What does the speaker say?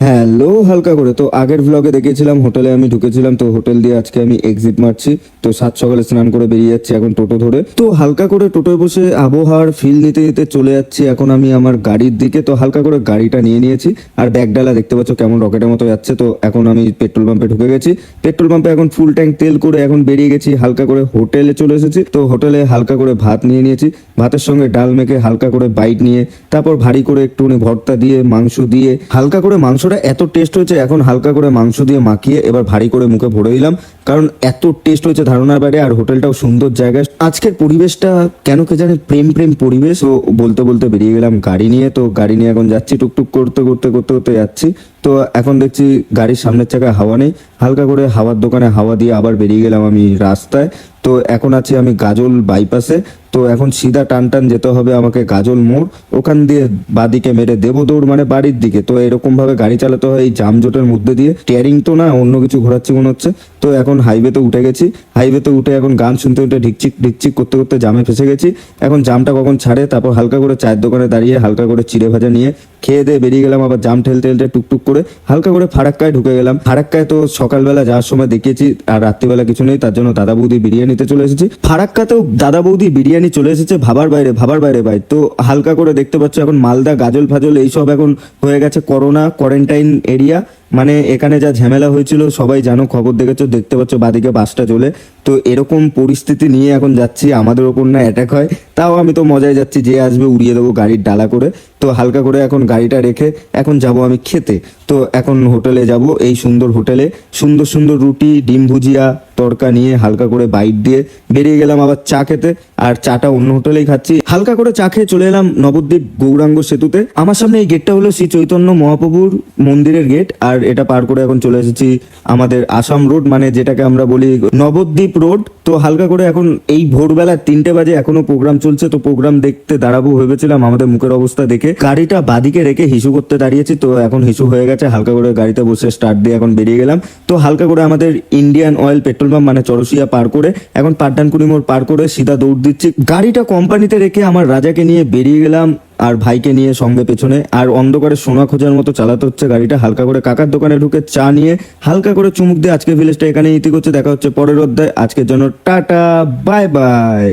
হ্যাঁ হ্যালো, হালকা করে। তো আগের ভ্লগে দেখেছিলাম হোটেলে আমি ঢুকেছিলাম, তো হোটেল দিয়ে আজকে আমি এক্সিট মারছি। তো সাত সকালে স্নান করে বেরিয়ে যাচ্ছি এখন টোটো ধরে। তো হালকা করে টোটোয় বসে আবহাওয়ার ফিল নিতে নিতে চলে যাচ্ছি এখন আমি আমার গাড়ির দিকে। তো হালকা করে গাড়িটা নিয়ে নিয়েছি। আর ব্যাগডালা দেখতে পাচ্ছ কেমন রকেটের মতো যাচ্ছে। তো এখন আমি পেট্রোল পাম্পে ঢুকে গেছি। পেট্রোল পাম্পে এখন ফুল ট্যাঙ্ক তেল করে এখন বেরিয়ে গেছি, হালকা করে হোটেলে চলে এসেছি। তো হোটেলে হালকা করে ভাত নিয়ে নিয়েছি। ভাতের সঙ্গে ডাল মেখে হালকা করে বাইট নিয়ে, তারপর ভারী করে একটুখানি ভর্তা দিয়ে, মাংস দিয়ে, হালকা করে মাংসটা এত টেস্ট হয়েছে, এখন হালকা করে মাংস দিয়ে মাখিয়ে এবার ভারী করে মুখে ভরে দিলাম কারণ এত টেস্ট হয়েছে ধারণার বাইরে আর হোটেলটাও সুন্দর জায়গা। আজকের পরিবেশটা কেন কে জানে প্রেম প্রেম পরিবেশ। ও বলতে বলতে বেরিয়ে গেলাম গাড়ি নিয়ে। তো গাড়ি নিয়ে এখন যাচ্ছি, টুকটুক করতে করতে করতে করতে যাচ্ছি। তো এখন দেখছি গাড়ির সামনের চাকায় হাওয়া নেই। হালকা করে হাওয়ার দোকানে হাওয়া দিয়ে আবার বেরিয়ে গেলাম আমি রাস্তায়। তো এখন আছি আমি গাজল বাইপাসে তো এখন সিধা টান টান যেতে হবে আমাকে গাজল মোড়। ওখান দিয়ে বাদিকে মেরে দেবো দৌড় মানে বাড়ির দিকে। তো এরকম ভাবে গাড়ি চালাতে হয় এই জামজোটের মধ্যে দিয়ে। টিয়ারিং তো না, অন্য কিছু ঘোরাচ্ছি মনে হচ্ছে। তো এখন হাইওয়েতে উঠে গেছি। হাইওয়েতে উঠে এখন গান শুনতে শুনতে ঢিকচিক ঢিকচিক করতে করতে জামে ফেসে গেছি। এখন জামটা কখন ছাড়ে, তারপর হালকা করে চায়ের দোকানে দাঁড়িয়ে হালকা করে চিড়ে ভাজা নিয়ে খেয়ে দিয়ে বেরিয়ে গেলাম, আবার জাম ঠেল ঠেলতে টুকটুক করে হালকা করে ফারাক্কায় ঢুকে গেলাম। ফারাক্কায় তো সকালবেলা যাওয়ার সময় দেখিয়েছি, আর রাত্রিবেলা কিছু নেই, তার জন্য দাদা বৌদি বিরিয়ানিতে চলে এসেছি। ফারাক্কাতেও দাদা বৌদি বিরিয়ানি চলে এসেছে, ভাবার বাইরে ভাবার বাইরে ভাই তো হালকা করে দেখতে পাচ্ছ এখন মালদা গাজল ফাজল, এইসব এখন হয়ে গেছে করোনা কোয়ারেন্টাইন এরিয়া মানে এখানে যা ঝামেলা হয়েছিল, সবাই জানো, খবর দেখেছ, দেখতে পাচ্ছ, বাদিকে বাসটা চলে। তো এরকম পরিস্থিতি নিয়ে এখন যাচ্ছি, আমাদের ওপর না অ্যাটাক হয়। তাও আমি তো মজায় যাচ্ছি, যে আসবে উড়িয়ে দেবো গাড়ির ডালা করে। তো হালকা করে এখন গাড়িটা রেখে এখন যাব আমি খেতে। তো এখন হোটেলে যাব, এই সুন্দর হোটেলে। সুন্দর সুন্দর রুটি, ডিম ভুজিয়া তড়কা নিয়ে হালকা করে বাইট দিয়ে বেরিয়ে গেলাম আবার চা খেতে। আর চাটা অন্য হোটেলেই খাচ্ছি। হালকা করে চা খেয়ে চলে এলাম নবদ্বীপ গৌরাঙ্গ সেতুতে। আমার সামনে এই গেটটা হলো শ্রী চৈতন্য মহাপ্রভুর মন্দিরের গেট আর এটা পার করে এখন চলে এসেছি আমাদের আসাম রোড মানে যেটাকে আমরা বলি নবদ্বীপ রোড তো হালকা করে এখন এই ভোরবেলা তিনটে বাজে এখনও প্রোগ্রাম চলছে। তো প্রোগ্রাম দেখতে দাঁড়াবো ভেবেছিলাম আমাদের মুখের অবস্থা দেখে। গাড়িটা বাদিকে রেখে হিসু করতে দাঁড়িয়েছি। তো এখন হিসু হয়ে গেছে। হালকা করে গাড়িতে বসে স্টার্ট দিয়ে এখন বেরিয়ে গেলাম। তো হালকা করে আমাদের ইন্ডিয়ান অয়েল পেট্রোল পাম্প মানে চরসিয়া পার করে, এখন পাট্টানকুড়ি মোড় পার করে সিধা দৌড় দিচ্ছি। গাড়িটা কোম্পানিতে রেখে আমার রাজাকে নিয়ে বেরিয়ে গেলাম আর ভাইকে নিয়ে সঙ্গে পেছনে। আর অন্ধকারে সোনা খোঁজার মতো চালাতে হচ্ছে গাড়িটা। হালকা করে কাকার দোকানে ঢুকে চা নিয়ে হালকা করে চুমুক দিয়ে আজকে ভিলেজটা এখানে ইতি করছে। দেখা হচ্ছে পরের অধ্যায়। আজকের জন্য টাটা, বাই বাই।